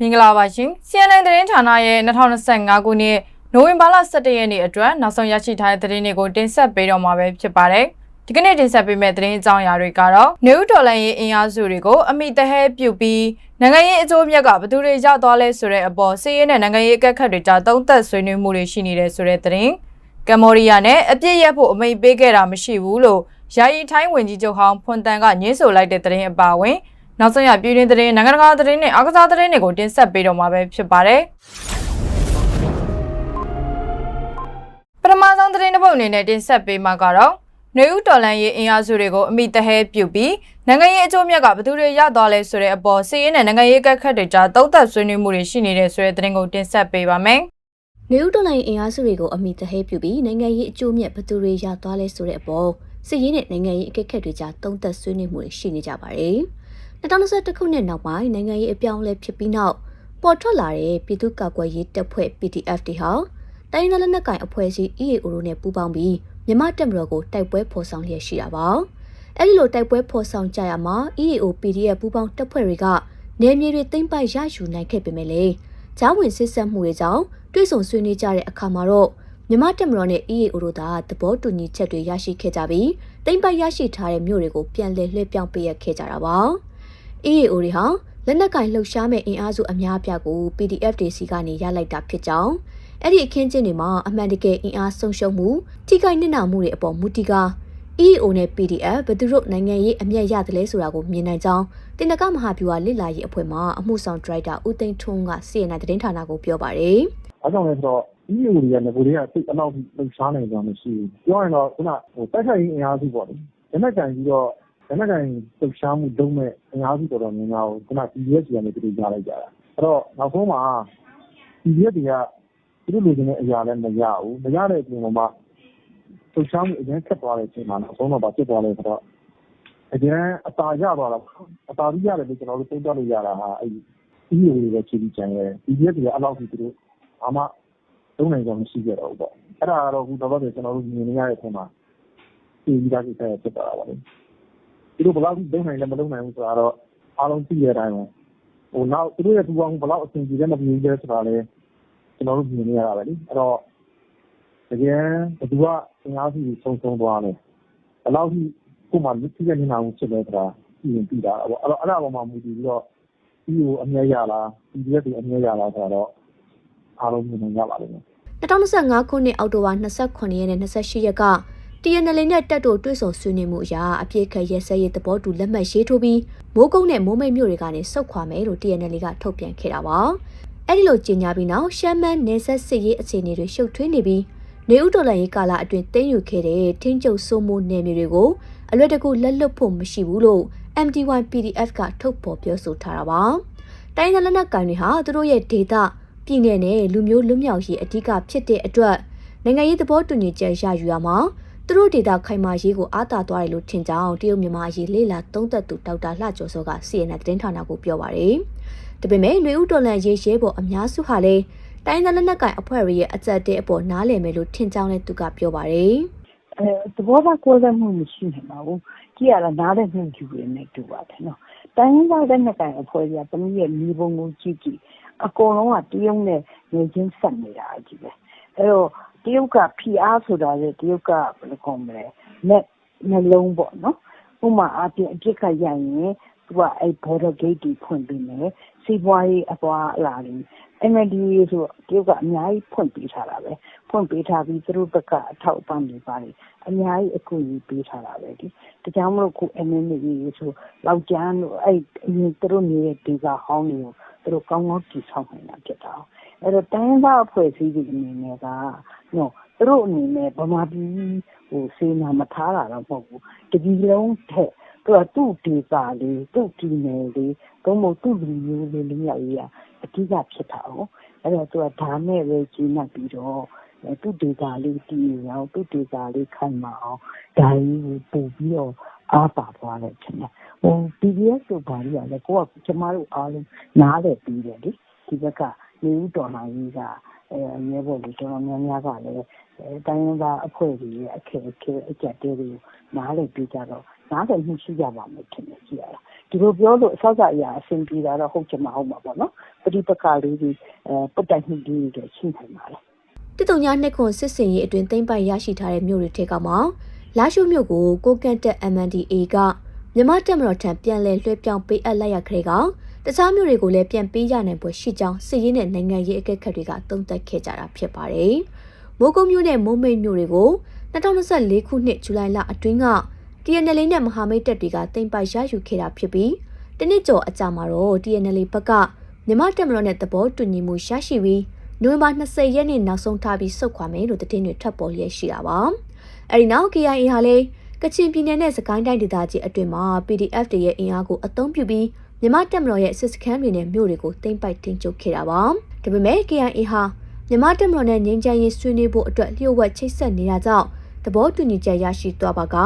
မင်္ဂလာပါရှင် CNN သတင်းဌာနရဲ့2025ခုနှစ်နိုဝင်ဘာလ17ရက်နေ့အတွက်နောက်ဆုံးရရှိထားတဲ့သတင်းတွေကိုတင်ဆက်ပေးတော့မှာပဲဖြစ်ပါတယ်ဒီကနေ့တင်ဆက်ပေးမယ့်သတင်းအကြောင်းအရာတွေကတော့နေဦးဒေါ်လာရဲ့အင်အားစုတွေကိုအမိတဟဲပြုတ်ပြီးနိုင်ငံရေးအကျိုးမြတ်ကဘယ်သူတွေရောက်သွားလဲဆိုတဲ့အပေါ်စီးရဲနဲ့နိုင်ငံရေးအကက်ခတ်တွေကြားသုံးသက်ဆွေးနွေးမှုတွေရှိနေတဲ့ဆိုတဲ့သတင်းကမ္ဘောဒီးယားနဲ့အပြစ်ရက်ဖို့အမိန့်ပေးခဲ့တာမရှိဘူးလို့ယာယီထိုင်းဝင်ကြီးချုပ်ဟောင်းဖွန်တန်ကညင်းဆိုလိုက်တဲ့သတင်းအပါအဝင် နောက်ဆုံးရပြည်တွင်းသတင်းနိုင်ငံတကာသတင်းနဲ့အားကစားသတင်းတွေကိုတင်ဆက်ပေးတော့မှာပဲဖြစ်ပါတယ်။ပထမဆုံးသတင်းတစ်ပုဒ်အနေနဲ့တင်ဆက်ပေးမှာကတော့နေဦးတော်လန်ရေးအင်အားစုတွေကိုအမိတဟဲပြုတ်ပြီးနိုင်ငံရေးအကျိုးမြတ်ကဘယ်သူတွေရသွားလဲဆိုတဲ့အပေါ်စီးရဲနဲ့နိုင်ငံရေးကက်ခတ်တွေကြားတုံ့သက်ဆွေးနွေးမှုတွေရှိနေတဲ့ဆိုတဲ့သတင်းကိုတင်ဆက်ပေးပါမယ်။နေဦးတော်လိုင်းအင်အားစုတွေကိုအမိတဟဲပြုပြီးနိုင်ငံရေးအကျိုးမြတ်ဘသူတွေရသွားလဲဆိုတဲ့အပေါ်စစ်ရေးနဲ့နိုင်ငံရေးအကဲခတ်တွေကြားတုံ့သက်ဆွေးနွေးမှုတွေရှိနေကြပါတယ်။ 2021ခုနှစ်နောက်ပိုင်းနိုင်ငံရေးအပြောင်းအလဲဖြစ်ပြီးနောက်ပေါ်ထွက်လာတဲ့ပြည်သူ့ကာကွယ်ရေးတပ်ဖွဲ့ PDF တွေဟာတိုင်းနယ်လက်နက်ကိုင်အဖွဲ့အစည်း EAO တို့နဲ့ပူးပေါင်းပြီးမြမတက်မတော်ကိုတိုက်ပွဲဖော်ဆောင်လျက်ရှိတာပါ။အဲဒီလိုတိုက်ပွဲဖော်ဆောင်ကြရမှာ EAO PDF ပူးပေါင်းတပ်ဖွဲ့တွေကနေမြေတွေသိမ့်ပိုက်ရယူနိုင်ခဲ့ပေမဲ့လည်းဂျားဝင်စစ်ဆက်မှုတွေကြောင့်တွိဆုံဆွေးနွေးကြတဲ့အခါမှာတော့မြမတက်မတော်နဲ့ EAO တို့ကသဘောတူညီချက်တွေရရှိခဲ့ကြပြီးတိမ့်ပိုက်ရရှိထားတဲ့မြို့တွေကိုပြန်လည်လွှဲပြောင်းပေးရခဲ့ကြတာပါ။ EAO တွေဟာလက်နက်ကင်လှုပ်ရှားမဲ့အင်အားစုအများအပြားကို PDF တွေစီကနေရလိုက်တာဖြစ်ကြောင်းအဲ့ဒီအခင်းကျင်းတွေမှာအမှန်တကယ်အင်အားဆုံးရှုံးမှုထိခိုက်နစ်နာမှုတွေအပေါ်မူတည်ကာ EAO နဲ့ PDF ဘယ်သူတို့နိုင်ငံရေးအမျက်ရတယ်လဲဆိုတာကိုမြင်နိုင်ကြောင်းတင်နကမဟာဗျူဟာလစ်လာရေးအဖွဲ့မှအမှုဆောင်ဒရိုက်တာဦးသိန်းထွန်းက CNN သတင်းဌာနကိုပြောပါတယ်။။ဘာကြောင့်လဲဆိုတော့ EAO တွေကငကိုတွေကစိတ်အလောက်ထိလှုပ်ရှားနိုင်ကြမရှိဘူး။ပြောရရင်တော့ခုနတိုက်ခိုက်ရေးအင်အားစုပေါ့လေ။လက်နက်ကင်ပြီးတော့ လက်နက်ကိုင်လှုပ်ရှားမှုလုပ်မဲ့အင်အားစုတော်တော်များများကိုခုန PDF ဆီကနေသူတို့ရလိုက်ကြတာ။အဲ့တော့နောက်ဆုံးမှာ PDF တွေကသူတို့လိုချင်တဲ့အရာလည်းမရဘူး။မရတဲ့အပြင်ကိုမှလှုပ်ရှားမှုအရမ်းခက်သွားတဲ့အချိန်မှာနောက်ဆုံးတော့ဘာဖြစ်သွားလဲဆိုတော့အရမ်းအသာရသွားတာပေါ့။အသာစီးရတယ်လို့ကျွန်တော်တို့သုံးသပ်လို့ရတာဟာအဲ့ EAO တွေပဲခြေပြီးကျန်ခဲ့တယ်။ PDF တွေကအဲ့လောက်ထိသူတို့ဘာမှလုပ်နိုင်စွမ်းမရှိခဲ့တော့ဘူးပေါ့။အဲ့ဒါကတော့အခုလောလောဆယ်ကျွန်တော်တို့မြင်နေရတဲ့အချိန်မှာသိပြီးသားကိစ္စရပ်ဖြစ်သွားတာပေါ့လေ။ သူတို့ဘယ်လောက်ထိလုပ်နိုင်လဲမလုပ်နိုင်ဘူးဆိုတာတော့အားလုံးသိတဲ့အတိုင်းပဲ။ဟိုနောက်သူတို့ရဲ့ပူးပေါင်းမှုဘယ်လောက်အဆင်ပြေလဲမပြေဘူးလဲဆိုတာလည်းကျွန်တော်တို့မြင်နေရတာပဲလေ။အဲ့တော့တကယ်ဘယ်သူကအင်အားစုကြီးဆုံးဆုံးသွားလဲ။ဘယ်လောက်ထိကိုယ်မှထိခိုက်နေတာမှုဖြစ်လဲဆိုတာသိရင်သိတာပေါ့။အဲ့တော့အဲ့ဒါပေါ်မှာမူတည်ပြီးတော့ EAO အမြတ်ရလား PDF တွေအမြတ်ရလားဆိုတော့အားလုံးမြင်နိုင်ကြပါလိမ့်မယ်2025ခုနှစ်အောက်တိုဘာ29ရက်နဲ့28ရက်က TNL နဲ့တက်တို့တွေ့ဆုံဆွေးနွေးမှုအရာအပြည့်ခရဲစဲရေးသဘောတူလက်မှတ်ရေးထိုးပြီးမိုးကုတ်နဲ့မိုးမိတ်မြို့တွေကနေစုတ်ခွာမယ်လို့ TNL ကထုတ်ပြန်ခဲ့တာပါ။အဲ့ဒီလိုကြေညာပြီးနောက်ရှမ်းမန်းနေဆက်စစ်ရေးအခြေအနေတွေရှုပ်ထွေးနေပြီးနေဦးတော်လန်ရေးကာလအတွင်းတင်းယူခဲ့တဲ့ထင်းကျုပ်စိုးမိုးနယ်မြေတွေကိုအလွတ်တကူလက်လွတ်ဖို့မရှိဘူးလို့ MDY PDF ကထုတ်ဖော်ပြောဆိုထားတာပါ။တိုင်းဒေသလက်နက်ကိုင်တွေဟာသူတို့ရဲ့ဒေတာပြည်내နဲ့လူမျိုးလွတ်မြောက်ရေးအဓိကဖြစ်တဲ့အတွက်နိုင်ငံရေးသဘောတူညီချက်ရယူရမှာ သူတို့ဒေတာခိုင်မာရေးကိုအားတာသွားတယ်လို့ထင်ကြောင်းတရုတ်မြန်မာအရေးလေလာသုံးသက်သူဒေါက်တာလှကျော်စောက CNN သတင်းဌာနကိုပြောပါရယ်။ဒါပေမဲ့ຫນွေဥတော်လန်ရေးရဲပေါ်အများစုဟာလည်းတိုင်းဒေသလက်နက်ကိုင်အဖွဲ့တွေရဲ့အကြက်တဲ့အပေါ်နားလည်မယ်လို့ထင်ကြောင်းလည်းသူကပြောပါရယ်။အဲသဘောထားကွဲလွဲမှုမရှိနိုင်ပါဘူး။ကြည့်ရတာနားလည်မှုယူရနေတူပါတယ်နော်။တိုင်းဒေသလက်နက်ကိုင်အဖွဲ့တွေကတမီးရဲ့မြေပုံကိုကြည့်ကြည့်အကုန်လုံးကတရုတ်နဲ့နေချင်းဆက်နေတာကြီးပဲ။ အဲ့တော့တရုတ်ကဖိအားဆိုတာလေတရုတ်ကဘယ်လိုခေါ်မလဲလက်နှလုံးပေါ့နော်ဥမာအပြင်အပြစ်ခတ်ရရင်သူကအဲ့ border gate တွေဖွင့်ပေးမယ်စီးပွားရေးအပွားအလာတွေ MLDA ဆိုတရုတ်ကအများကြီးဖွင့်ပေးထားတာပဲဖွင့်ပေးထားပြီးသူတို့ဘက်ကအထောက်အပံ့တွေပါတယ်အများကြီးအကူအညီပေးထားတာပဲဒီဒါကြောင့်မလို့ခု MLDA ဆိုလောက်ကျန်းတို့အဲ့အရင်သူတို့နေတဲ့ဒေသဟောင်းတွေကိုသူတို့ကောင်းကောင်းတည်ဆောက်နိုင်တာဖြစ်တာ အဲ့တော့ တိုင်းသားအဖွဲ့အစည်းတွေအနေနဲ့ကနော်သူတို့အနေနဲ့ ဗမာပြည်ဟိုစေနာမထားတာတော့ မဟုတ်ဘူး တပြည်လုံးထက် သူကသူ့ဒေသလေး သူ့ပြည်နယ်လေးသုံးဖို့သူ့လူမျိုးလေးလေးရောက်ရအဓိကဖြစ်တာ哦အဲ့တော့ သူက ဒါနဲ့ပဲကြီးမှတ်ပြီးတော့ သူ့ဒေသလေး တည်အောင် သူ့ဒေသလေး ခိုင်မာအောင် ဒါကြီးကို ပို့ပြီးတော့ အားပါသွားတယ်ခင်ဗျဟို PDF ဆိုပါလိမ့်ရလေကိုကကျမတို့အားလုံး နားလည်ပြီးတယ်လေ ဒီဘက်က နေဦးတော်နိုင်ကြီးကအဲရဲဘော်တွေတော်တော်များများကလည်း တိုင်းရင်းသားအဖွဲ့တွေရဲ့ အခက်အခဲ အကြက်တဲတွေကို နားလည်ပြီးကြတော့ နားလည်မှုရှိကြပါမယ်ထင်တယ် ကြည့်ရတာ ဒီလိုပြောလို့အဆောက်အအရာ အဆင်ပြေတာတော့ ဟုတ်ချင်မှာဟုတ်မှာပေါ့နော် ပဋိပက္ခလေးတွေအဲပုတ်တိုက်မှုလေးတွေရှိနိုင်ပါလေတတုံညာနှစ်ခွန်စစ်စင်ရေးအတွင်သိမ့်ပိုက်ရရှိထားတဲ့ မြို့တွေထဲကမှ လာရှုမြို့ကို ကိုကန့်တက် MNDA ကမြမတက်မတော်ထံ ပြန်လည်လွှဲပြောင်းပေးအပ်လိုက်ရခရေက တခြားမြို့တွေကိုလည်းပြန်ပေးရနိုင်ပွဲရှိကြောင်းစစ်ရေးနဲ့နိုင်ငံရေးအကဲခတ်တွေကသုံးသပ်ခဲ့ကြတာဖြစ်ပါတယ်။မိုးကုတ်မြို့နဲ့မုံမိတ်မြို့တွေကို2024ခုနှစ်ဇူလိုင်လအတွင်းက TNL နဲ့မဟာမိတ်တပ်တွေကသိမ့်ပိုက်ရယူခဲ့တာဖြစ်ပြီးတနစ်ကျော်အကြာမှာတော့ TNL ဘက်ကမြမတက်မတော်နဲ့သဘောတူညီမှုရရှိပြီးနိုဝင်ဘာ20ရက်နေ့နောက်ဆုံးထားပြီးစုတ်ခွာမယ်လို့သတင်းတွေထပ်ပေါ်လျက်ရှိတာပါ။အဲဒီနောက် KIA ဟာလည်းကချင်ပြည်နယ်နဲ့စကိုင်းတိုင်းဒေသကြီးအတွင်းမှာ PDF တွေရဲ့အင်အားကိုအသုံးပြုပြီး မြမတက်မတော်ရဲ့စစ်စခန်းတွေနဲ့မြို့တွေကိုသိမ်းပိုက်တင်ကျုပ်ခဲ့တာပါ။ဒါပေမဲ့ KIA ဟာမြမတက်မတော်နဲ့ငြိမ်းချမ်းရေးဆွေးနွေးဖို့အတွက်လျှို့ဝှက်ချိတ်ဆက်နေတာကြောင့်သဘောတူညီချက်ရရှိသွားပါက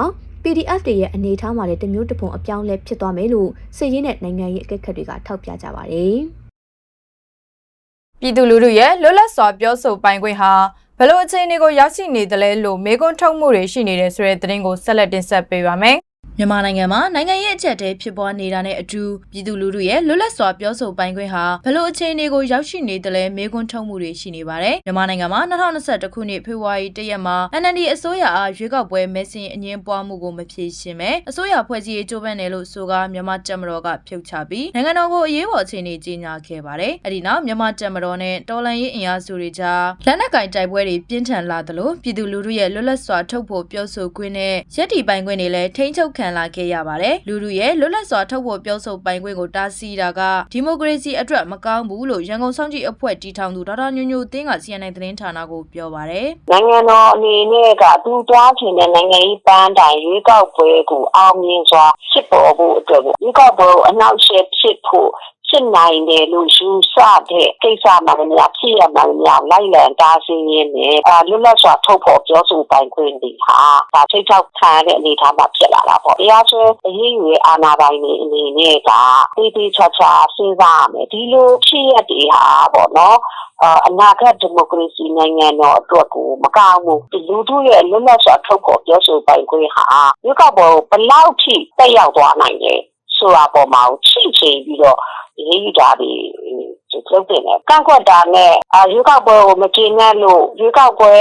PDF တွေရဲ့အနေအထားမှာလည်းတမျိုးတစ်ပုံအပြောင်းလဲဖြစ်သွားမယ်လို့စစ်ရေးနဲ့နိုင်ငံရေးအကဲခတ်တွေကထောက်ပြကြပါတယ်။ပြည်သူလူထုရဲ့လွတ်လပ်စွာပြောဆိုပိုင်ခွင့်ဟာဘယ်လိုအခြေအနေကိုရောက်ရှိနေသလဲလို့မေးခွန်းထုတ်မှုတွေရှိနေတဲ့ဆိုတဲ့သတင်းကိုဆက်လက်တင်ဆက်ပေးပါမယ်။ မြန်မာနိုင်ငံမှာနိုင်ငံရေးအကြက်တဲဖြစ်ပွားနေတာနဲ့အတူပြည်သူလူထုရဲ့လွတ်လပ်စွာပြောဆိုပိုင်ခွင့်ဟာဘယ်လိုအခြေအနေကိုရောက်ရှိနေသလဲမေးခွန်းထုတ်မှုတွေရှိနေပါတယ်။မြန်မာနိုင်ငံမှာ2021ခုနှစ်ဖေဖော်ဝါရီလ1ရက်မှာ NLD အစိုးရအားရွေးကောက်ပွဲမဲဆင်အငင်းပွားမှုကိုမဖြေရှင်းပဲအစိုးရဖွဲ့စည်းရေးကြိုးပမ်းတယ်လို့ဆိုကာမြန်မာတက်မတော်ကဖြုတ်ချပြီးနိုင်ငံတော်ကိုအရေးပေါ်အခြေအနေကြီးညာခဲ့ပါတယ်။အဲဒီနောက်မြန်မာတက်မတော်နဲ့တော်လှန်ရေးအင်အားစုတွေကြားလက်နက်ကင်တိုက်ပွဲတွေပြင်းထန်လာသလိုပြည်သူလူထုရဲ့လွတ်လပ်စွာထုတ်ဖော်ပြောဆိုခွင့်နဲ့ရည်တည်ပိုင်ခွင့်တွေလည်းထိန်းချုပ်ခံလာခဲ့ရပါတယ်။လူထုရဲ့လွတ်လပ်စွာထုတ်ဖော်ပြောဆိုပိုင်ခွင့်ကိုတားဆီးတာကဒီမိုကရေစီအတွက်မကောင်းဘူးလို့ရန်ကုန်စောင့်ကြည့်အဖွဲ့တီထောင်သူဒေါက်တာညိုညိုတင်းက CNN သတင်းဌာနကိုပြောပါတယ်။နိုင်ငံတော်အနေနဲ့ကသူတွားချင်တဲ့နိုင်ငံရေးပန်းတိုင်ရွေးကောက်ပွဲကိုအောင်မြင်စွာဖြစ်ပေါ်ဖို့အတွက်ကိုရွေးကောက်ပွဲကိုအနောက်ရှေ့ဖြစ်ဖို့ ဖြစ်နိုင်တယ်လို့ယူဆတဲ့ကိစ္စမှန်များဖြစ်ရမှန်များလိုက်လံတားဆီးရင်းနဲ့အာလွတ်လပ်စွာထုတ်ဖော်ပြောဆိုပိုင်ခွင့်တွေဟာဒါထိတ်ချောက်ခံရတဲ့အနေအထားမှာဖြစ်လာတာပေါ့တရားစွဲအရေးယူရဲ့အာဏာပိုင်တွေအနေနဲ့ကတေးသေးချာချာစဉ်းစားရမယ်ဒီလိုဖြစ်ရတဲ့ဟာပေါ့နော်အာအနာဂတ်ဒီမိုကရေစီနိုင်ငံတော်အတွက်ကိုမကောင်းဘူးဒီလူထုရဲ့လွတ်လပ်စွာထုတ်ဖော်ပြောဆိုပိုင်ခွင့်ဟာရွေးကောက်ပွဲကိုဘယ်လောက်ထိတက်ရောက်သွားနိုင်လဲဆိုတာပေါ်မှာချိချိန်ပြီးတော့ ရေးယူတာဒီလုပ်တင်တယ်ကန့်ကွက်တာနဲ့အာရွေးကောက်ပွဲကိုမကျေနပ်လို့ရွေးကောက်ပွဲ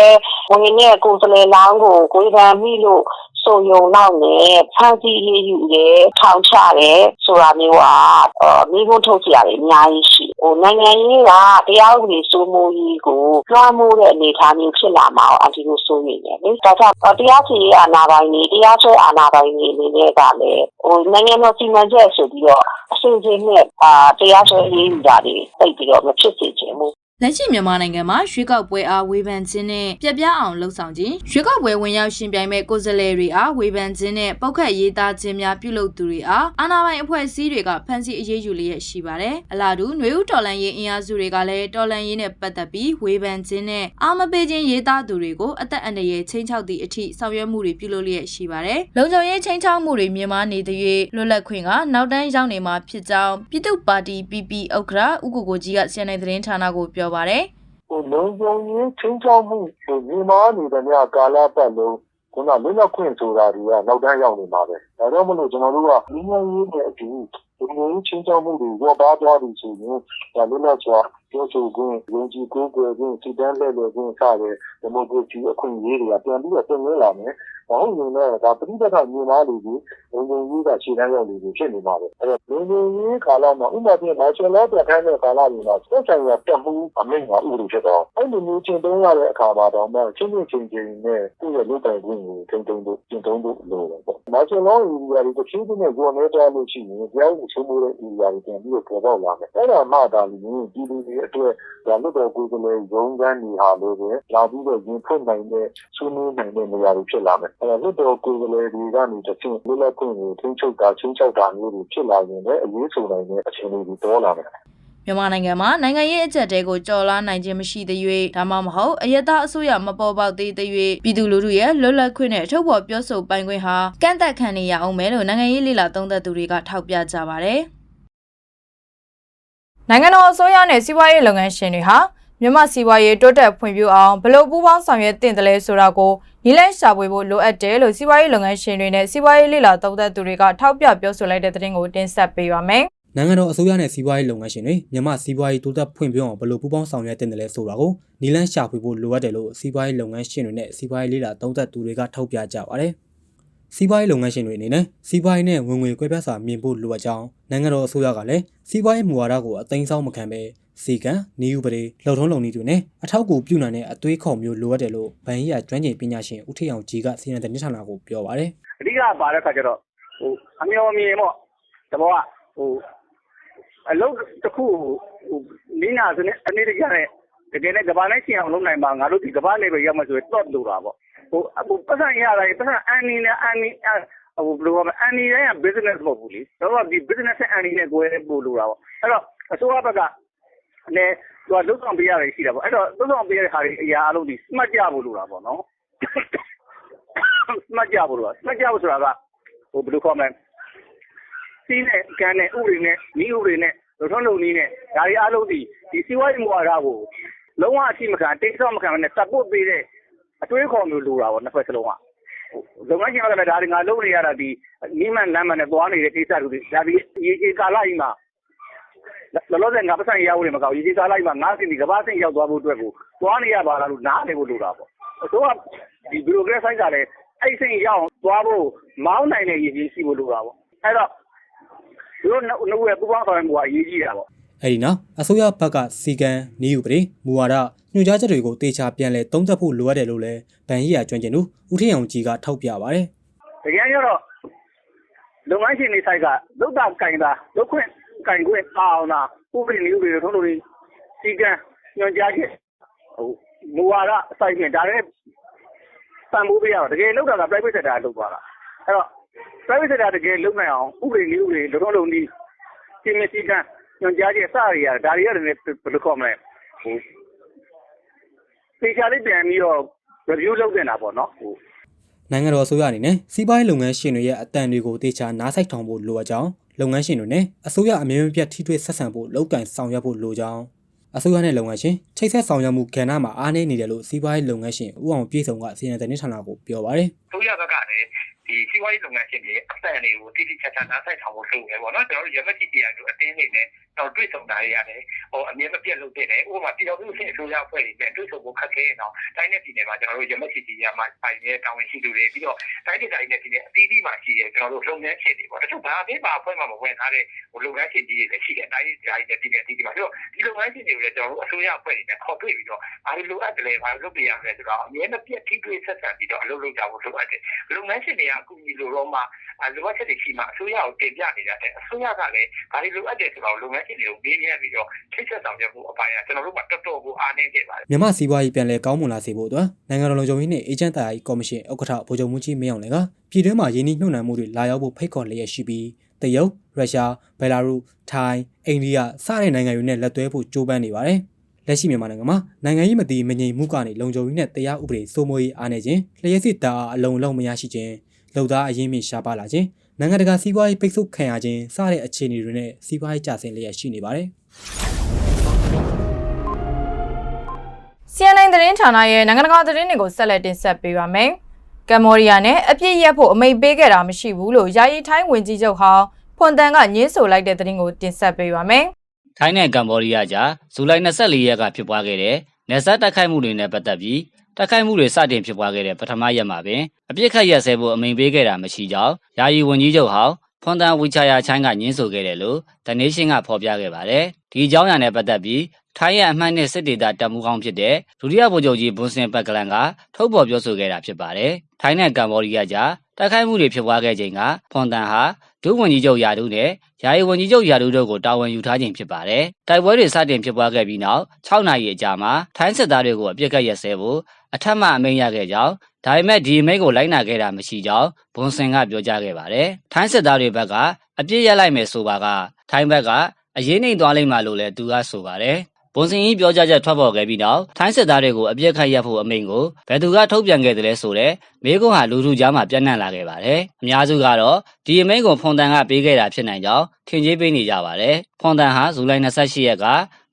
ဝင်တဲ့ကိုယ်စားလှယ်လောင်းကိုကိုယ်ခံမိလို့ ဆိုယုံတော့နဲ့ဖန်စီရေးယူတယ်ထောင်ချတယ်ဆိုတာမျိုးကအာမိဖို့ထုတ်ကြရတယ်အများကြီးရှိဟိုနိုင်ငံရေးကတရားဥပဒေစိုးမိုးရေးကိုလွှမ်းမိုးတဲ့အနေအထားမျိုးဖြစ်လာမှာအဒီလိုဆိုနေတယ်လေဒါကြောင့်တရားစီရင်အာဏာပိုင်တွေတရားစွဲအာဏာပိုင်တွေအနေနဲ့ကလည်းဟိုနိုင်ငံတော်စီမံချက်ဆိုပြီးတော့အစဉ်အဆက်နဲ့အာတရားစွဲရေးယူတာတွေသိပြီးတော့မဖြစ်စေချင်ဘူး လက်ရှိမြန်မာနိုင်ငံမှာရွေးကောက်ပွဲအားဝေဖန်ခြင်းနဲ့ပြက်ပြားအောင်လှုံ့ဆော်ခြင်းရွေးကောက်ပွဲဝင်ရောက်ရှင်ပြိုင်မဲ့ကိုယ်စားလှယ်တွေအားဝေဖန်ခြင်းနဲ့ပောက်ခတ်ရေးသားခြင်းများပြုလုပ်သူတွေအားအာဏာပိုင်အဖွဲ့အစည်းတွေကဖမ်းဆီးအရေးယူလျက်ရှိပါတယ်။အလားတူຫນွေဦးတော်လန်ရေးအင်အားစုတွေကလည်းတော်လန်ရေးနဲ့ပတ်သက်ပြီးဝေဖန်ခြင်းနဲ့အာမပေးခြင်းရေးသားသူတွေကိုအသက်အန္တရာယ်ချင်းချောက်သည့်အထိဆောင်ရွက်မှုတွေပြုလုပ်လျက်ရှိပါတယ်။လုံခြုံရေးချင်းချောက်မှုတွေမြင်မာနေတဲ့၍လွတ်လပ်ခွင့်ကနောက်တန်းရောက်နေမှာဖြစ်ကြောင်းပြည်သူ့ပါတီ PP ဥက္ကရာဥက္ကိုကိုကြီးက CNN သတင်းဌာနကိုပြောပါတယ်။ဟိုလုံခြုံရေးချင်းချောက်မှုဟိုညီမနေတဲ့များကာလပတ်လုံးခုနလွတ်လပ်ခွင့်ဆိုတာတွေကနောက်တန်းရောက်နေမှာပဲဒါကြောင့်မလို့ကျွန်တော်တို့ကလူငယ်ရေးနဲ့အတူလူငယ်ရေးချင်းချောက်မှုတွေရောပါသွားပြီဆိုရင်ဒါလွတ်လပ်စွာပြောဆိုခွင့်ယုံကြည်ကိုးကွယ်ခွင့်စီတန်းလှည့်လည်ခွင့်စတဲ့ဒီမိုကရေစီအခွင့်အရေးတွေကပြန်ပြီးတော့ပြင်လဲလာ မယ်ဘာလို့လဲတော့ဒါပဋိပက္ခမြင်မာလူကြီးလုံခြုံရေးကခြေတန်းရောက်နေပြီဖြစ်နေပါပဲအဲ့တော့လုံခြုံရေးကာလမှာဥပမာပြမာရှင်လောပြတ်ခိုင်းတဲ့ကာလတွေမှာစိတ်ဆိုင်ရာတက်မှုအမိန့်ကဥပဒေဖြစ်တော့အဲ့လိုမျိုးကျင့်သုံးရတဲ့အခါမှာတော့မှချင်းချင်းချင်းချင်းနဲ့ကိုယ့်ရဲ့လုပ်ပိုင်ခွင့်ကိုထိန်းသိမ်းဖို့ကျင့်သုံးဖို့လိုတယ်ပေါ့မာရှင်လောဥပဒေတွေတစ်ဖြည်းဖြည်းနဲ့ကြော်နေသွားလို့ရှိရင်ကြောက်မှုဆုံးမှုတဲ့ဥပဒေတွေပြန်ပြီးတော့ပေါ်ပေါက်လာမယ်အဲ့ဒါမှဒါလည်းဒီလူတွေအတွက်ဒါလွတ်တော်ကိုယ်ကလေးရုံးခန်းတွေဟာလို့ပဲလာပြီးတော့ရင်ဖွင့်နိုင်တဲ့ဆွေးနွေးနိုင်တဲ့နေရာတွေဖြစ်လာမယ်အဲ့တော့လွတ်တော်ကိုယ်ကလေးတွေကနေတစ်ဆင့်လွတ်လပ်ခွင့်ကိုထိန်းချုပ်တာချင်းချောက်တာမျိုးတွေဖြစ်လာရင်လည်းအရေးဆိုနိုင်တဲ့အခြေအနေတွေပေါ်လာမယ်မြန်မာနိုင်ငံမှာနိုင်ငံရေးအကြက်တဲကိုကြော်လားနိုင်ခြင်းမရှိသေး၍ဒါမှမဟုတ်အယက်သားအစိုးရမပေါ်ပေါက်သေးသေး၍ပြည်သူလူထုရဲ့လွတ်လပ်ခွင့်နဲ့ထုတ်ဖော်ပြောဆိုပိုင်ခွင့်ဟာကန့်သက်ခံနေရအောင်မယ်လို့နိုင်ငံရေးလေလာသုံးသပ်သူတွေကထောက်ပြကြပါတယ်။နိုင်ငံတော်အစိုးရနဲ့စီးပွားရေးလုပ်ငန်းရှင်တွေဟာ မြန်မာစီးပွားရေးတိုးတက်ဖွံ့ဖြိုးအောင်ဘယ်လိုပူးပေါင်းဆောင်ရွက်တင်တယ်လဲဆိုတာကိုနီးလန်းရှာဖွေဖို့လိုအပ်တယ်လို့စီးပွားရေးလုပ်ငန်းရှင်တွေနဲ့စီးပွားရေးလေ့လာသုံးသပ်သူတွေကထောက်ပြပြောဆိုလိုက်တဲ့သတင်းကိုတင်ဆက်ပေးပါမယ်။နိုင်ငံတော်အစိုးရနဲ့စီးပွားရေးလုပ်ငန်းရှင်တွေမြန်မာစီးပွားရေးတိုးတက်ဖွံ့ဖြိုးအောင်ဘယ်လိုပူးပေါင်းဆောင်ရွက်တင်တယ်လဲဆိုတာကိုနီလန်းရှာဖွေဖို့လိုအပ်တယ်လို့စီးပွားရေးလုပ်ငန်းရှင်တွေနဲ့စီးပွားရေးလေ့လာသုံးသပ်သူတွေကထောက်ပြကြပါတယ်။စီးပွားရေးလုပ်ငန်းရှင်တွေအနေနဲ့စီးပွားရေးနဲ့ဝင်ငွေကွဲပြားစွာမြင်ဖို့လိုအပ်ကြောင်းနိုင်ငံတော်အစိုးရကလည်းစီးပွားရေးမူဝါဒကိုအသိမ်းဆောင်မခံဘဲ စီကံနေဥပဒေလှုပ်ထုံးလုံနည်းတွေနဲ့အထောက်အကူပြုနိုင်တဲ့အသွေးခေါ်မျိုးလိုအပ်တယ်လို့ဗန်ရီယာကျွမ်းကျင်ပညာရှင်ဦးထေအောင်ကြီးကစီရင်တဲ့ညဌာနကိုပြောပါတယ်။အဓိကပါတဲ့ခါကျတော့ဟိုအမျော်မြင်ပေါ့တဘောကဟိုအလုပ်တစ်ခုဟိုနင်းနာစနစ်အနည်းတကျနဲ့တကယ်နဲ့ကဘာနဲ့ရှင်းအောင်လုပ်နိုင်မှာငါတို့ဒီကဘာနဲ့ပဲရောက်မှဆိုရင်တော့လို့တာပေါ့ဟိုဟိုပတ်စံရတာပတ်စံအန်နီနဲ့အန်နီဟိုဘယ်လိုလဲအန်နီတိုင်းက business မဟုတ်ဘူးလေတော့ဒီ business နဲ့အန်နီနဲ့ကိုယ်ပို့လို့တာပေါ့အဲ့တော့အစိုးရဘက်က လည်းသူကလုဆောင်ပေးရတယ်ရှိတာပေါ့အဲ့တော့လုဆောင်ပေးရတဲ့ဟာတွေအရာအလုံးဒီ smart ကြဖို့လိုတာပေါ့နော် smart ကြဖို့လိုတာ smart ကြဖို့ဆိုတာကဟိုဘယ်လိုခေါ်မလဲစီးနဲ့ကန်နဲ့ဥပဒေနဲ့ဤဥပဒေနဲ့လုံထုံးလုံနည်းနဲ့ဒါတွေအားလုံးဒီဒီစီးပွားရေးမူဝါဒကိုလုံးဝအရှိမခံတိတ်ဆော့မခံနဲ့ support ပေးတဲ့အတွေးခေါ်မျိုးလိုတာပေါ့နှစ်ဖက်စလုံးကလုပ်ငန်းရှင်ကလည်းဒါတွေငါလုပ်နေရတာဒီနိမန်လမ်းမနဲ့သွားနေတဲ့ကိစ္စတွေဒါဒီရေကြီးကာလကြီးမှာ လောလောဆယ်ငါပတ်ဆိုင်ရောက်နေမှာကောရေကြီးကာလကြီးမှာငါးစင်ဒီကဘာစင်ရောက်သွားဖို့အတွက်ကိုသွားနေရပါလားလို့နားနေဖို့လိုတာပေါ့အစိုးရဒီဘီရိုကရက်ဆိုင်ကလည်းအဲ့စင်ရောက်သွားဖို့မောင်းနိုင်တဲ့ရည်ကြီးရှိဖို့လိုတာပေါ့အဲ့တော့သူတို့နှုတ်ရဲ့ပူပေါင်းဆောင်ရွက်မှုကအရေးကြီးတာပေါ့အဲဒီနောက်အစိုးရဘက်ကစီကံနေဥပဒေမူဝါဒညွှန်ကြားချက်တွေကိုတေချာပြန်လဲသုံးသပ်ဖို့လိုအပ်တယ်လို့လည်းဗန်ရီယာကျွမ်းကျင်သူဦးထေအောင်ကြီးကထောက်ပြပါတယ်တကယ်ကျတော့လုပ်ငန်းရှင်တွေဆိုင်ကလုတ်တာကင်တာလုတ်ခွင့် ကင်ခွင့်ပါအောင်လားဥပဒေနည်းဥပဒေထုံးလို့စီကံညွှန်ကြားချက်ဟိုမူဝါဒအစိုက်ဖြင့်ဒါလည်းပံ့ပိုးပေးရတော့တကယ်လုတ်တာက private sector လုတ်သွားတာအဲ့တော့ private sector တကယ်လုတ်နိုင်အောင်ဥပဒေနည်းဥပဒေလုံထုံးလုံနည်းစီမံစည်းကမ်းညွှန်ကြားချက်စရရဒါတွေရတယ်ဘယ်လိုခေါ်မလဲဟိုပေချာလေးပြန်ပြီးတော့ review လုပ်တင်တာပေါ့နော်ဟိုနိုင်ငံတော်အစိုးရအနေနဲ့စီးပွားရေးလုပ်ငန်းရှင်တွေရဲ့အတန်တွေကိုတေချာနားဆိုင်ထောင်ဖို့လိုအပ်ကြောင်း လုပ်ငန်းရှင်တွေနဲ့အစိုးရအမြဲမပြတ်ထိတွေ့ဆက်ဆံဖို့လုပ်ကင်ဆောင်ရွက်ဖို့လိုကြောင်းအစိုးရနဲ့လုပ်ငန်းရှင်ချိတ်ဆက်ဆောင်ရွက်မှုကဏ္ဍမှာအားနည်းနေတယ်လို့စီးပွားရေးလုပ်ငန်းရှင်ဦးအောင်ပြေဆုံးကစီရင်တဲ့ညဌာနကိုပြောပါတယ်ဆိုရဘက်ကလည်း ဒီစီးပွားရေးလုပ်ငန်းရှင်တွေအစံတွေကိုတိတိကျကျနားဆိုင်ထားဖို့လုပ်နေပေါ့နော်ကျွန်တော်တို့ရမတိတရားတို့အတင်းနေနဲ့တော့တွေ့ဆုံတာတွေရတယ်ဟိုအမြဲမပြတ်လုပ်တဲ့တယ်ဥပမာပြည်တော်စုအဖြစ်အစိုးရအဖွဲ့တွေနဲ့တွေ့ဆုံဖို့ခက်ခဲနေတော့တိုင်းနဲ့ပြည်နယ်မှာကျွန်တော်တို့ရမတိတရားမှာပိုင်ရဲ့တာဝန်ရှိသူတွေပြီးတော့တိုင်းဒေသကြီးနဲ့ပြည်နယ်အသီးသီးမှာရှိတယ်ကျွန်တော်တို့လုပ်ငန်းရှင်တွေပေါ့တချို့ဘာအသေးပါအဖွဲ့မှမဝင်ထားတဲ့ဟိုလုပ်ငန်းရှင်ကြီးတွေလည်းရှိတယ်တိုင်းဒေသကြီးနဲ့ပြည်နယ်အသီးသီးမှာပြီးတော့ဒီလုပ်ငန်းရှင်တွေကိုလည်းကျွန်တော်တို့အစိုးရအဖွဲ့တွေနဲ့ခေါ်တွေ့ပြီးတော့ဘာလို့လိုအပ်တယ်လဲဘာလို့လုပ်ပြရမလဲဆိုတော့အမြဲမပြတ်ထိတွေ့ဆက်ဆံပြီးတော့အလုပ်လုပ်ကြဖို့လိုအပ်တယ်လုပ်ငန်းရှင်တွေကအကူအညီလိုတော့မှလိုအပ်ချက်တွေရှိမှအစိုးရကိုတင်ပြနေကြတယ်အစိုးရကလည်းဘာလို့လိုအပ်တယ်ဆိုတော့လုပ်ငန်းရှင်တွေကိုမေးမြန်းပြီးတော့ထိတ်ဆက်ဆောင်ရွက်မှုအပိုင်းကကျွန်တော်တို့ကတော်တော်ကိုအားနည်းခဲ့ပါတယ်မြန်မာစီးပွားရေးပြန်လည်ကောင်းမွန်လာစေဖို့အတွက်နိုင်ငံတော်လုံခြုံရေးနှင့်အေဂျင့်တရားရေးကော်မရှင်ဥက္ကဋ္ဌဗိုလ်ချုပ်မှုကြီးမင်းအောင်လည်းကပြည်တွင်းမှာရင်းနှီးမြှုပ်နှံမှုတွေလာရောက်ဖို့ဖိတ်ခေါ်လျက်ရှိပြီးတရုတ်ရုရှားဘယ်လာရုထိုင်းအိန္ဒိယစတဲ့နိုင်ငံတွေနဲ့လက်တွဲဖို့ကြိုးပမ်းနေပါတယ်လက်ရှိမြန်မာနိုင်ငံမှာနိုင်ငံရေးမတည်မငြိမ်မှုကနေလုံခြုံရေးနဲ့တရားဥပဒေစိုးမိုးရေးအားနည်းခြင်းလျှက်စစ်တာအလုံးလုံးမရရှိခြင်း လုံသားအရင်းမြစ်ရှားပါလာခြင်းနိုင်ငံတကာစီးပွားရေးပိတ်ဆို့ခံရခြင်းစတဲ့အခြေအနေတွေနဲ့စီးပွားရေးကျဆင်းလျက်ရှိနေပါတယ် CNN သတင်းဌာနရဲ့နိုင်ငံတကာသတင်းတွေကိုဆက်လက်တင်ဆက်ပေးပါမယ်။ကမ္ဘောဒီးယားနဲ့အပြစ်ရက်ဖို့အမိန့်ပေးခဲ့တာမရှိဘူးလို့ယာယီထိုင်းဝင်ကြီးချုပ်ဟောင်းဖွန်တန်ကညင်းဆိုလိုက်တဲ့သတင်းကိုတင်ဆက်ပေးပါမယ်။ထိုင်းနဲ့ကမ္ဘောဒီးယားကြားဇူလိုင်24ရက်ကဖြစ်ပွားခဲ့တဲ့ နယ်စပ်တိုက်ခိုက်မှုတွေနဲ့ပတ်သက်ပြီးတိုက်ခိုက်မှုတွေစတင်ဖြစ်ပွားခဲ့တဲ့ပထမရက်မှာပင်အပြစ်ခတ်ရက်စဲဖို့အမိန့်ပေးခဲ့တာမရှိကြောင်းယာယီဝန်ကြီးချုပ်ဟောင်းဖွန်တန်ဝီချာယာချိုင်းကညင်းဆိုခဲ့တယ်လို့ဒနေရှင်းကဖော်ပြခဲ့ပါတယ်။ဒီအကြောင်းအရာနဲ့ပတ်သက်ပြီးထိုင်းရဲ့အမှတ်နဲ့စစ်ဒေတာတပ်မှုကောင်းဖြစ်တဲ့ဒုတိယဗိုလ်ချုပ်ကြီးဘွန်စင်ပက်ကလန်ကထုတ်ဖော်ပြောဆိုခဲ့တာဖြစ်ပါတယ်။ထိုင်းနဲ့ကမ္ဘောဒီးယားကြား တိုက်ခိုက်မှုတွေဖြစ်ပွားခဲ့ချိန်ကဖွန်တန်ဟာဒုဝန်ကြီးချုပ်ယာဒူးနဲ့ယာယီဝန်ကြီးချုပ်ယာဒူးတို့ကိုတာဝန်ယူထားခြင်းဖြစ်ပါတယ်။တိုက်ပွဲတွေစတင်ဖြစ်ပွားခဲ့ပြီးနောက်6နာရီအကြာမှာထိုင်းစစ်သားတွေကိုအပြစ်ကတ်ရက်စဲဖို့အထက်မှအမိန့်ရခဲ့ကြောင်းဒါပေမဲ့ဒီအမိန့်ကိုလိုက်နာခဲ့တာမရှိကြောင်းဘွန်စင်ကပြောကြားခဲ့ပါတယ်။ထိုင်းစစ်သားတွေဘက်ကအပြစ်ရက်လိုက်မယ်ဆိုပါကထိုင်းဘက်ကအရေးနှိမ်သွားလိမ့်မှာလို့လည်းသူကဆိုပါတယ်။ ဘွန်စင်ကြီးပြောကြားချက်ထွက်ပေါ်ခဲ့ပြီးနောက်ထိုင်းစစ်သားတွေကိုအပြစ်ခတ်ရပ်ဖို့အမိန့်ကိုဘယ်သူကထုတ်ပြန်ခဲ့တယ်လဲဆိုတဲ့မေကွန်းဟာလူထုကြားမှာပြန့်နှံ့လာခဲ့ပါတယ်။အများစုကတော့ဒီအမိန့်ကိုဖွန်တန်ကပေးခဲ့တာဖြစ်နိုင်ကြောင်းထင်ကြေးပေးနေကြပါတယ်။ဖွန်တန်ဟာဇူလိုင်28ရက်က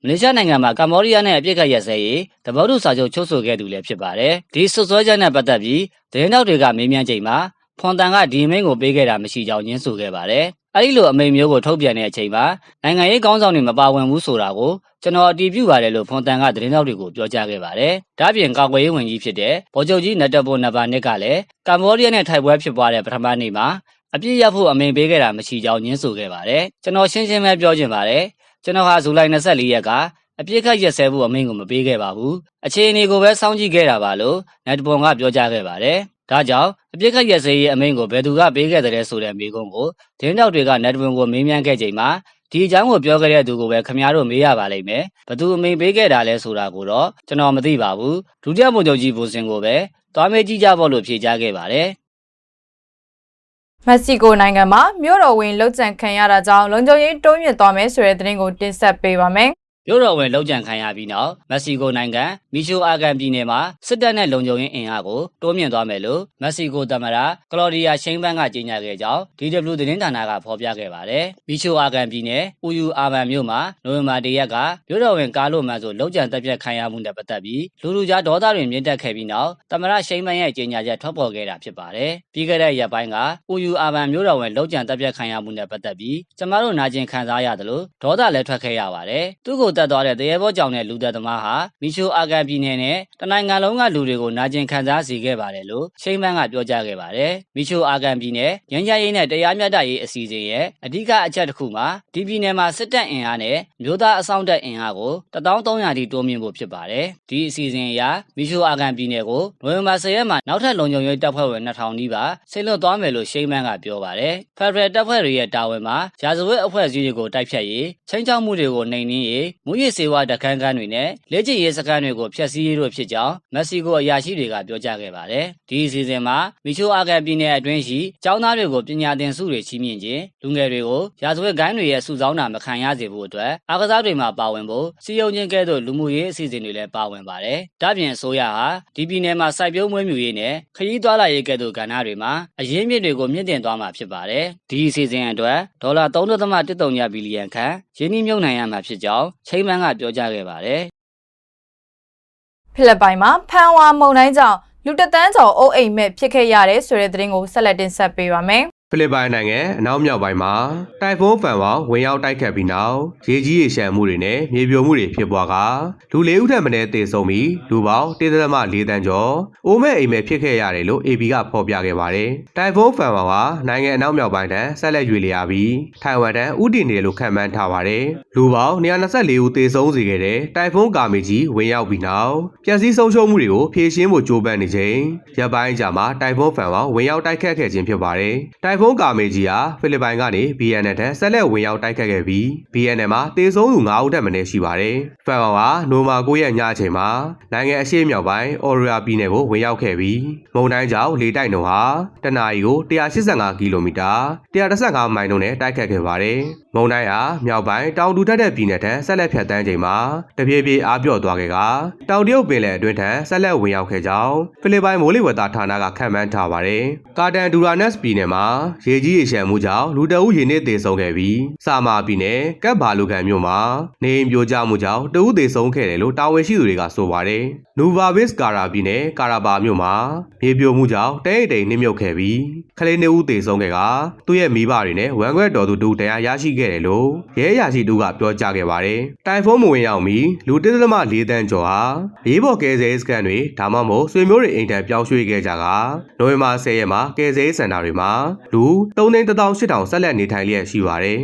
မလေးရှားနိုင်ငံမှာကမ္ဘောဒီးယားနဲ့အပြစ်ခတ်ရပ်စဲရေးတဘောတူစာချုပ်ချုပ်ဆိုခဲ့သူလည်းဖြစ်ပါတယ်။ဒီဆွဆွဲချက်နဲ့ပတ်သက်ပြီးသတင်းတောက်တွေကမေးမြန်းချိန်မှာဖွန်တန်ကဒီအမိန့်ကိုပေးခဲ့တာမရှိကြောင်းညင်းဆိုခဲ့ပါတယ်။ အဲဒီလိုအမိန့်မျိုးကိုထုတ်ပြန်တဲ့အချိန်မှာနိုင်ငံရေးကောင်းဆောင်တွေမပါဝင်ဘူးဆိုတာကိုကျွန်တော်အတည်ပြုပါတယ်လို့ဖွန်တန်ကသတင်းတောက်တွေကိုပြောကြားခဲ့ပါတယ်။ဒါ့အပြင်ကာကွယ်ရေးဝန်ကြီးဖြစ်တဲ့ဗိုလ်ချုပ်ကြီးနတ်တဘိုနဘာနစ်ကလည်းကမ္ဘောဒီးယားနဲ့ထိုင်ပွဲဖြစ်ပွားတဲ့ပထမနေ့မှာအပြစ်ရဖို့အမိန့်ပေးခဲ့တာမရှိကြောင်းညင်းဆိုခဲ့ပါတယ်။ကျွန်တော်ရှင်းရှင်းပဲပြောချင်ပါတယ်။ကျွန်တော်ဟာဇူလိုင်24ရက်ကအပြစ်ခတ်ရက်စဲဖို့အမိန့်ကိုမပေးခဲ့ပါဘူး။အခြေအနေကိုပဲစောင့်ကြည့်ခဲ့တာပါလို့နတ်တဘွန်ကပြောကြားခဲ့ပါတယ်။ ဒါကြောင့်အပြစ်ခတ်ရက်စဲရေးအမိန့်ကိုဘယ်သူကပေးခဲ့တယ်ဆိုတဲ့မေးခွန်းကိုဒင်းတောက်တွေကနတ်တဘွန်ကိုမေးမြန်းခဲ့ချိန်မှာဒီအကြောင်းကိုပြောခဲ့တဲ့သူကိုပဲခမည်းတော်မေးရပါလိမ့်မယ်။ဘသူအမိန်ပေးခဲ့တာလဲဆိုတာကိုတော့ကျွန်တော်မသိပါဘူး။ဒုတိယဗိုလ်ချုပ်ကြီးဘိုစင်ကိုပဲသွားမေးကြည့်ကြဖို့လို့ဖြေကြားခဲ့ပါတယ်။မက္ကဆီကိုနိုင်ငံမှာမြို့တော်ဝင်လှုပ်ကြံခံရတာကြောင့်လုံခြုံရေးတိုးမြင့်သွားမယ်ဆိုတဲ့သတင်းကိုတင်ဆက်ပေးပါမယ်။ မြို့တော်ဝင်လောက်ကျန်ခံရပြီးနောက်မက္ကဆီကိုနိုင်ငံမီရှိုအာဂန်ပြည်နယ်မှာစစ်တပ်နဲ့လုံခြုံရေးအင်အားကိုတိုးမြင့်သွားမယ်လို့မက္ကဆီကိုသမ္မတကလော်ဒီယာရှိန်ဘန်ကကြေညာခဲ့ကြောင်း DW သတင်းဌာနကဖော်ပြခဲ့ပါတယ်။မီရှိုအာဂန်ပြည်နယ်ဥယူအာဗန်မြို့မှာနိုဝင်ဘာ၁ရက်ကမြို့တော်ဝင်ကားလို့မှဆိုလောက်ကျန်တပ်ပြတ်ခံရမှုနဲ့ပတ်သက်ပြီးလူလူကြားဒေါသတွေမြင့်တက်ခဲ့ပြီးနောက်သမ္မတရှိန်ဘန်ရဲ့ကြေညာချက်ထွက်ပေါ်ခဲ့တာဖြစ်ပါတယ်။ပြီးခဲ့တဲ့ရက်ပိုင်းကဥယူအာဗန်မြို့တော်ဝင်လောက်ကျန်တပ်ပြတ်ခံရမှုနဲ့ပတ်သက်ပြီးကျမတို့နာကျင်ခံစားရတယ်လို့ဒေါသလည်းထွက်ခဲ့ရပါတယ်။သူ့ကိုတက်သွားတဲ့တရေဘောကြောင့်တဲ့လူသက်သမားဟာမီရှိုအာဂန်ပြည်နယ်နဲ့တနိုင်ငံလုံးကလူတွေကိုနာကျင်ခံစားစေခဲ့ပါတယ်လို့ရှိန်မန်းကပြောကြားခဲ့ပါတယ်။မီရှိုအာဂန်ပြည်နယ်ရန်ကြရေးနဲ့တရားမျှတရေးအစီအစဉ်ရဲ့အဓိကအချက်တစ်ခုမှာဒီပြည်နယ်မှာစစ်တပ်အင်အားနဲ့မျိုးသားအစောင့်တပ်အင်အားကို1300တိတိုးမြင့်ဖို့ဖြစ်ပါတယ်။ဒီအစီအစဉ်အရမီရှိုအာဂန်ပြည်နယ်ကိုနိုဝင်ဘာ10ရက်မှာနောက်ထပ်လုံခြုံရေးတပ်ဖွဲ့ဝင်2000နီးပါဆေလွတ်သွားမယ်လို့ရှိန်မန်းကပြောပါတယ်။ဖက်ဒရယ်တပ်ဖွဲ့တွေရဲ့တာဝန်မှာရာဇဝတ်အဖွဲ့အစည်းတွေကိုတိုက်ဖြတ်ရေးချင်းချောက်မှုတွေကိုနှိမ်နင်းရေးမူရစ်စေဝါတခန်းခန်းတွေနဲ့လက်ကျင့်ရေးစခန်းတွေကိုဖျက်ဆီးရေးတို့ဖြစ်ကြောင်းမက္ကဆီကိုအရာရှိတွေကပြောကြားခဲ့ပါတယ်။ဒီအစီအစဉ်မှာမီချိုအာဂန်ပြည်နယ်အတွင်းရှိကျောင်းသားတွေကိုပညာသင်ဆုတွေချီးမြှင့်ခြင်းလူငယ်တွေကိုရာဇဝတ်ဂိုင်းတွေရဲ့စုဆောင်းတာမခံရစေဖို့အတွက်အားကစားတွေမှာပါဝင်ဖို့စီယုံချင်းကဲ့သို့လူမှုရေးအစီအစဉ်တွေလည်းပါဝင်ပါတယ်။ဒါ့ပြင်အစိုးရဟာဒီပြည်နယ်မှာစိုက်ပျိုးမွေးမြူရေးနဲ့ခရီးသွားလာရေးကဲ့သို့ကဏ္ဍတွေမှာအရင်းမြစ်တွေကိုမြင့်တင်သွားမှာဖြစ်ပါတယ်။ဒီအစီအစဉ်အတွက်ဒေါ်လာ3.13ဘီလီယံခန့်ရင်းနှီးမြှုပ်နှံရမှာဖြစ်ကြောင်းချိန်မန်းကပြောကြားခဲ့ပါတယ်။ဖိလစ်ပိုင်မှာဖန်ဝါမုန်တိုင်းကြောင့်လူတစ်သန်းကျော်အုပ်အိမ်မဲ့ဖြစ်ခဲ့ရတယ်ဆိုတဲ့သတင်းကိုဆက်လက်တင်ဆက်ပေးပါမယ်။ ဖိလစ်ပိုင်နိုင်ငံအနောက်မြောက်ပိုင်းမှာတိုင်ဖုန်းဖန်ဝါဝင်ရောက်တိုက်ခတ်ပြီးနောက်ရေကြီးရေရှမ်းမှုတွေနဲ့မြေပြိုမှုတွေဖြစ်ပွားကလူလေးဦးထက်မနည်းသေဆုံးပြီးလူပေါင်း1.4တန်းကျော်အိုးမဲ့အိမ်မဲ့ဖြစ်ခဲ့ရတယ်လို့ AB ကဖော်ပြခဲ့ပါတယ်။တိုင်ဖုန်းဖန်ဝါကနိုင်ငံအနောက်မြောက်ပိုင်းတန်းဆက်လက်ရွေ့လျားပြီးထိုင်ဝမ်တန်းဥတီနေတယ်လို့ခန့်မှန်းထားပါတယ်။လူပေါင်း124ဦးသေဆုံးစေခဲ့တဲ့တိုင်ဖုန်းကာမီကြီးဝင်ရောက်ပြီးနောက်ပျက်စီးဆုံးရှုံးမှုတွေကိုဖြေရှင်းဖို့ကြိုးပမ်းနေချိန်ရပ်ပိုင်းကြာမှာတိုင်ဖုန်းဖန်ဝါဝင်ရောက်တိုက်ခတ်ခဲ့ခြင်းဖြစ်ပါတယ်။တိုင်ဖုန်းကာမေကြီးဟာဖိလစ်ပိုင်ကနေ BNN ထက်ဆက်လက်ဝင်ရောက်တိုက်ခတ်ခဲ့ပြီး BNN မှာတေဆုံးသူ9ဦးထက်မနည်းရှိပါတယ်။ဖန်ဝါဟာနိုမာ9ရက်ညအချိန်မှာနိုင်ငံအရှေ့မြောက်ပိုင်းအော်ရီယာပြည်နယ်ကိုဝင်ရောက်ခဲ့ပြီးမုန်တိုင်းကြောင့်လေတိုက်နှုန်းဟာတနအီကို185ကီလိုမီတာ115မိုင်နှုန်းနဲ့တိုက်ခတ်ခဲ့ပါတယ်။မုန်တိုင်းဟာမြောက်ပိုင်းတောင်တူထက်တဲ့ပြည်နယ်ထက်ဆက်လက်ဖြတ်တန်းချိန်မှာတပြေးပြေးအားပြော့သွားခဲ့ကတောင်တရုတ်ပင်လယ်အတွင်းထက်ဆက်လက်ဝင်ရောက်ခဲ့ကြောင်းဖိလစ်ပိုင်မိုးလေဝသဌာနကခန့်မှန်းထားပါတယ်။ကာတန်ဒူရာနက်စ်ပြည်နယ်မှာရေကြီးရေရှမ်းမှုကြောင့်လူတအုပ်ရေနစ်သေဆုံးခဲ့ပြီးစာမာပြည်နယ်ကပ်ဘာလူကန်မြို့မှာနေအိမ်ပြိုကျမှုကြောင့်တအုပ်သေဆုံးခဲ့တယ်လို့တာဝန်ရှိသူတွေကဆိုပါတယ်။နူဗာဗစ်ကာရာပြည်နယ်ကာရာဘာမြို့မှာမြေပြိုမှုကြောင့်တဲအိမ်တိမ်နှိမ့်မြုပ်ခဲ့ပြီးကလေးနှစ်ဦးသေဆုံးခဲ့ကသူ့ရဲ့မိဘတွေနဲ့ဝမ်ခွဲတော်သူတူတရားရရှိခဲ့တယ်လို့ရဲအရာရှိတူကပြောကြားခဲ့ပါတယ်။တိုင်ဖုန်းမဝင်ရောက်မီလူ1.4တန်းကျော်ဟာဘေးပေါ်ကယ်ဆယ်ရေးစခန်းတွေဒါမှမဟုတ်ဆွေမျိုးတွေအိမ်ထံပြောင်းရွှေ့ခဲ့ကြကနိုဝင်ဘာ10ရက်မှာကယ်ဆယ်ရေးစင်တာတွေမှာလူ3,800ဆက်လက်နေထိုင်လျက်ရှိပါတယ်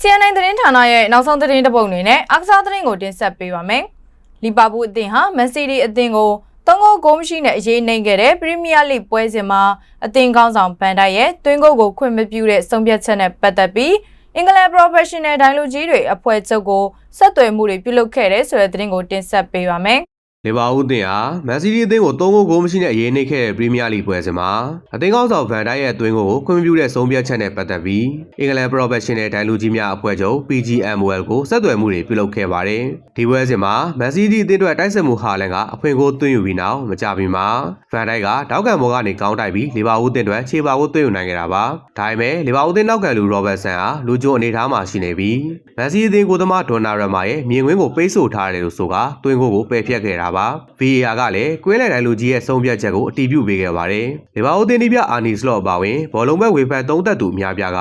CNN သတင်းဌာနရဲ့နောက်ဆုံးသတင်းတစ်ပုဒ်အနေနဲ့အားကစားသတင်းကိုတင်ဆက်ပေးပါမယ်။လီဗာပူးအသင်းဟာမန်စီးတီးအသင်းကိုသုံးဂိုးဂိုးမရှိနဲ့အရေးနှိမ်ခဲ့တဲ့ပရီးမီးယားလိပွဲစဉ်မှာအသင်းကောင်းဆောင်ဗန်တိုက်ရဲ့သွင်းဂိုးကိုခွင့်မပြုတဲ့ဆုံးဖြတ်ချက်နဲ့ပတ်သက်ပြီးအင်္ဂလန် Professional ဒိုင်လူကြီးတွေအဖွဲ့ချုပ်ကိုဆက်သွယ်မှုတွေပြုလုပ်ခဲ့တဲ့ဆိုတဲ့သတင်းကိုတင်ဆက်ပေးပါမယ်။ လီဗာပူးအသင်းဟာမန်စီးတီးအသင်းကို3ဂိုးဂိုးမရှိနဲ့အရေးနှိပ်ခဲ့တဲ့ပရီးမီးယားလိပွဲစဉ်မှာအသင်းကောင်းဆောင်ဗန်ဒိုက်ရဲ့အတွင်းကိုခွင့်မပြုတဲ့ဆုံးဖြတ်ချက်နဲ့ပတ်သက်ပြီးအင်္ဂလန်ပရော်ဖက်ရှင်နယ်ဒိုင်လူကြီးများအဖွဲ့ချုပ် PGMOL ကိုဆက်သွယ်မှုတွေပြုလုပ်ခဲ့ပါတယ်။ဒီပွဲစဉ်မှာမန်စီးတီးအသင်းအတွက်တိုက်စစ်မှုဟာလန်ကအဖွင့်ကိုသွင်းယူပြီးနောက်မကြမီမှာဗန်ဒိုက်ကတောက်ကန်ဘောကနေကောင်းတိုက်ပြီးလီဗာပူးအသင်းအတွက်ခြေပါကိုသွင်းယူနိုင်ခဲ့တာပါ။ဒါပေမဲ့လီဗာပူးအသင်းနောက်ကန်လူရောဘတ်ဆန်ဟာလူကျုံအနေထားမှာရှိနေပြီးမန်စီးအသင်းကိုသမားဒေါ်နာရမာရဲ့မြင်ကွင်းကိုပိတ်ဆို့ထားတယ်လို့ဆိုကသွင်းကိုကိုပယ်ဖျက်ခဲ့တာပါ။ VAR ကလည်းကွင်းလည်တိုင်းလူကြီးရဲ့ဆုံးဖြတ်ချက်ကိုအတည်ပြုပေးခဲ့ပါတယ်။လီဗာပူးအသင်းဒီပြအာနီစလော့အပါဝင်ဘောလုံးဘက်ဝေဖန်သုံးသက်သူအများပြားက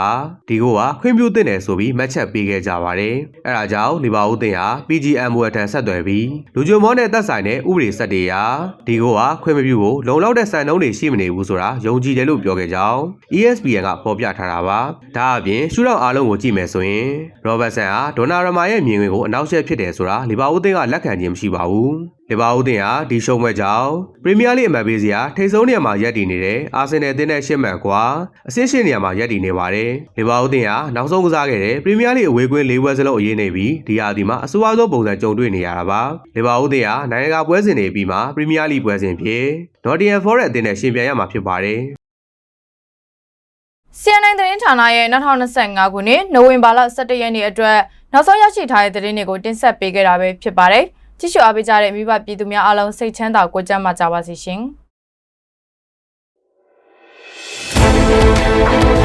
ဒီကိုကခွင့်ပြုသင့်တယ်ဆိုပြီးမှတ်ချက်ပေးခဲ့ကြပါတယ်။အဲဒါကြောင့်လီဗာပူးအသင်းဟာ PGM ဘွယ်ထံဆက်သွယ်ပြီးလူဂျိုမောနဲ့သက်ဆိုင်တဲ့ဥပဒေစက်တွေရာဒီကိုကခွင့်မပြုဖို့လုံလောက်တဲ့စံနှုန်းတွေရှိမနေဘူးဆိုတာယုံကြည်တယ်လို့ပြောခဲ့ကြောင်း ESPN ကဖော်ပြထားတာပါ။ဒါအပြင်ရှူတော့အားလုံးကိုကြည့်မယ်ဆိုရင်ရောဘတ်ဆန်ဟာဒေါနာရမာရဲ့မြင်ကွင်းကိုအနောက်ရှက်ဖြစ်တယ်ဆိုတာလီဗာပူးအသင်းကလက်ခံခြင်းမရှိပါဘူး။ လီဗာပူးအသင်းဟာဒီရှုံးပွဲကြောင့်ပရီးမီးယားလိအမတ်ပေးစရာထိပ်ဆုံးနေရာမှာရပ်တည်နေတဲ့အာဆင်နယ်အသင်းနဲ့ရှစ်မှန်ကွာအဆင့်ရှင်နေရာမှာရပ်တည်နေပါတယ်။လီဗာပူးအသင်းဟာနောက်ဆုံးကစားခဲ့တဲ့ပရီးမီးယားလိအဝေးကွင်း၄ပွဲစလုံးအရေးနေပြီးဒီဟာဒီမှာအဆိုးအဆုံးပုံစံကြုံတွေ့နေရတာပါ။လီဗာပူးအသင်းဟာနိုင်ငံတကာပွဲစဉ်တွေပြီးမှပရီးမီးယားလိပွဲစဉ်ဖြစ်နော်တီယမ်ဖော်ရက်အသင်းနဲ့ရှင်ပြိုင်ရမှာဖြစ်ပါတယ်။ CNN သတင်းဌာနရဲ့2025ခုနှစ်နိုဝင်ဘာလ17ရက်နေ့အတွက်နောက်ဆုံးရရှိထားတဲ့သတင်းတွေကိုတင်ဆက်ပေးခဲ့တာပဲဖြစ်ပါတယ်။ ကြည့်ရှုအားပေးကြတဲ့မိဘပြည်သူများအားလုံးစိတ်ချမ်းသာကိုကြမ်းမှကြပါစေရှင်။